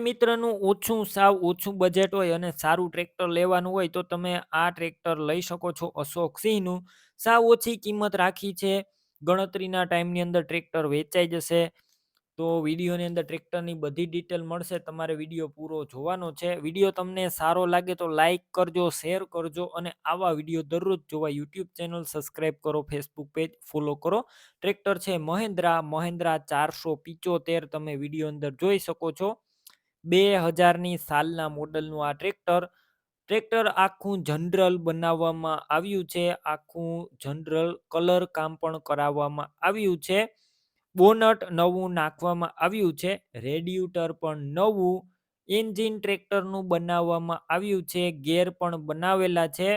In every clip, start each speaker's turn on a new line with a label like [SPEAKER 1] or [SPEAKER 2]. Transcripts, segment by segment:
[SPEAKER 1] મિત્રનું ઓછું સાવ ઓછું બજેટ હોય અને સારું ટ્રેક્ટર લેવાનું હોય તો તમે આ ટ્રેક્ટર લઈ શકો છો અશોક સિંહનું સાવ ઓછી કિંમત રાખી છે. ગણતરીના ટાઈમની અંદર ટ્રેક્ટર વેચાઈ જશે. તો વિડીયોની અંદર ટ્રેક્ટરની બધી ડિટેલ મળશે. તમારે વીડિયો પૂરો જોવાનો છે. વીડિયો તમને સારો લાગે તો લાઈક કરજો શેર કરજો અને આવા વીડિયો દરરોજ જોવા યુટ્યુબ ચેનલ સબસ્ક્રાઈબ કરો ફેસબુક પેજ ફોલો કરો. ટ્રેક્ટર છે મહેન્દ્રા મહેન્દ્રા ચારસો પિચોતેર. તમે વીડિયો અંદર જોઈ શકો છો. બે હજારની સાલના મોડલનું આ ટ્રેક્ટર ટ્રેક્ટર આખું જનરલ બનાવવામાં આવ્યું છે. આખું જનરલ કલર કામ પણ કરાવવામાં આવ્યું છે. બોનટ નવું નાખવામાં આવ્યું છે. રેડિયુટર પણ નવું. એન્જિન ટ્રેક્ટરનું બનાવવામાં આવ્યું છે. ગેર પણ બનાવેલા છે.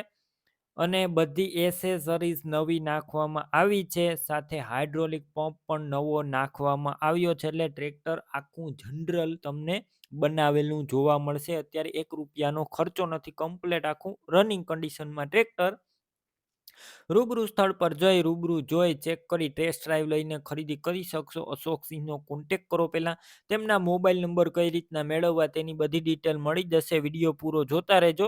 [SPEAKER 1] અને બધી એસેસરીઝ નવી નાખવામાં આવી છે. સાથે હાઇડ્રોલિક પંપ પણ નવો નાખવામાં આવ્યો છે. એટલે ટ્રેક્ટર આખું જનરલ તમને બનાવેલું જોવા મળશે. અત્યારે એક રૂપિયાનો ખર્ચો નથી. કમ્પ્લેટ આખું રનિંગ કન્ડિશનમાં ટ્રેક્ટર રૂબરૂ સ્થળ પર જઈ રૂબરૂ જોઈ ચેક કરી ટેસ્ટ ડ્રાઈવ લઈને ખરીદી કરી શકશો. અશોક સિંહનો કોન્ટેક કરો પહેલાં. તેમના મોબાઈલ નંબર કઈ રીતના મેળવવા તેની બધી ડિટેલ મળી જશે. વીડિયો પૂરો જોતા રહેજો.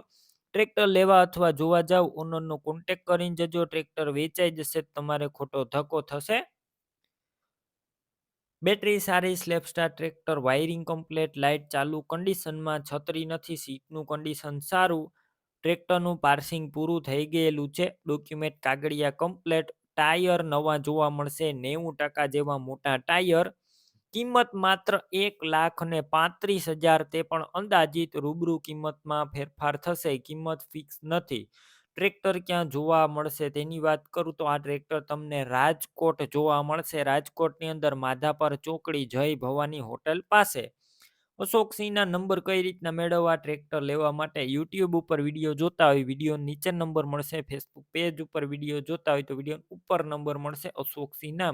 [SPEAKER 1] ટ્રેક્ટર લેવા અથવા જોવા જાવ ઓનરનો કોન્ટેક કરીને જજો. ટ્રેક્ટર વેચાઈ જશે, તમારે ખોટો ધક્કો થશે. બેટરી સારી સ્લેપસ્ટાર ટ્રેક્ટર, વાયરિંગ કમ્પ્લેટ, લાઇટ ચાલુ, કન્ડિશનમાં છત્રી નથી, સીટનું કન્ડિશન સારું. ટ્રેક્ટરનું પાર્સિંગ પૂરું થઈ ગયેલું છે. ડોક્યુમેન્ટ કાગળિયા કમ્પ્લેટ, ટાયર નવા જોવા મળશે, નેવું ટકા જેવા મોટા ટાયર. કિંમત માત્ર એક લાખ ને પાંત્રીસ હજાર તે પણ અંદાજિત રૂબરૂ કિંમતમાં ફેરફાર થશે. કિંમત ફિક્સ નથી. ટ્રેક્ટર ક્યાં જોવા મળશે તેની વાત કરું તો આ ટ્રેક્ટર તમને રાજકોટ જોવા મળશે. રાજકોટની અંદર માધાપર ચોકડી જય ભવાની હોટલ પાસે. અશોકસિંહના નંબર કઈ રીતના મેળવવા ટ્રેક્ટર લેવા માટે યુટ્યુબ ઉપર વીડિયો જોતા હોય, વીડિયો નીચે નંબર મળશે. ફેસબુક પેજ ઉપર વીડિયો જોતા હોય તો વીડિયો ઉપર નંબર મળશે અશોકસિંહના